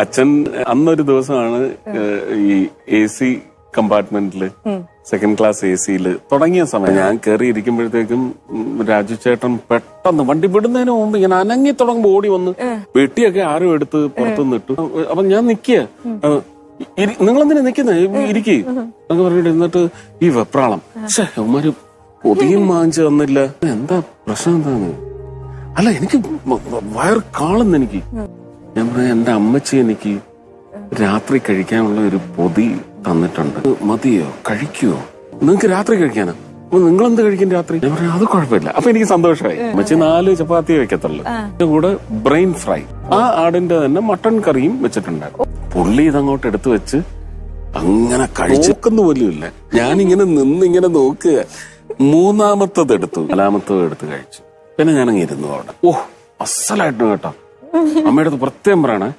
അച്ഛൻ അന്നൊരു ദിവസമാണ് ഈ എ സി കമ്പാർട്ട്മെന്റിൽ സെക്കൻഡ് ക്ലാസ് എ സിയിൽ തുടങ്ങിയ സമയം. ഞാൻ കയറി ഇരിക്കുമ്പോഴത്തേക്കും രാജു ചേട്ടൻ പെട്ടെന്ന് വണ്ടി വിടുന്നതിന് മുമ്പ് ഇങ്ങനെ അനങ്ങി തുടങ്ങുമ്പോ ഓടി വന്ന് വെട്ടിയൊക്കെ ആരും എടുത്ത് പുറത്തുനിന്ന് ഇട്ടു. അപ്പൊ ഞാൻ നിക്കുക നിങ്ങളെന്തിനാ നിക്കുന്നത് ഇരിക്കേ. എന്നൊക്കെ പറഞ്ഞിട്ട് എന്നിട്ട് ഈ വെപ്രാളം. അവന്മാര് പൊതിയും വാങ്ങിച്ചു തന്നില്ല. എന്താ പ്രശ്നം എന്താണ്? അല്ല എനിക്ക് വയർ കാളുന്നെനിക്ക് കാളുന്നു എനിക്ക്. ഞാൻ പറയാം എന്റെ അമ്മച്ചി എനിക്ക് രാത്രി കഴിക്കാനുള്ള ഒരു പൊതി തന്നിട്ടുണ്ട്. മതിയോ? കഴിക്കുവോ? നിങ്ങക്ക് രാത്രി കഴിക്കാനാ? അപ്പൊ നിങ്ങൾ എന്ത് കഴിക്കും രാത്രി? ഞാൻ പറയാം അത് കുഴപ്പമില്ല. അപ്പൊ എനിക്ക് സന്തോഷമായി. അമ്മച്ചി നാല് ചപ്പാത്തി വെക്കത്തുള്ളൂ. കൂടെ ബ്രെയിൻ ഫ്രൈ. ആ ആടിന്റെ തന്നെ മട്ടൺ കറിയും വെച്ചിട്ടുണ്ടായിരുന്നു പുള്ളി ഇതങ്ങോട്ട് എടുത്തു വെച്ച് അങ്ങനെ കഴിച്ചേക്കുന്ന പോലും ഇല്ല. ഞാനിങ്ങനെ നിന്നിങ്ങനെ നോക്കുക. മൂന്നാമത്തത് എടുത്തു. നാലാമത്തത് എടുത്ത് കഴിച്ചു. പിന്നെ ഞാനങ്ങ് ഇരുന്നു അവിടെ. ഓ അസലായിട്ട് കേട്ടോ. അമ്മയുടെ പ്രത്യേകം പറയണേ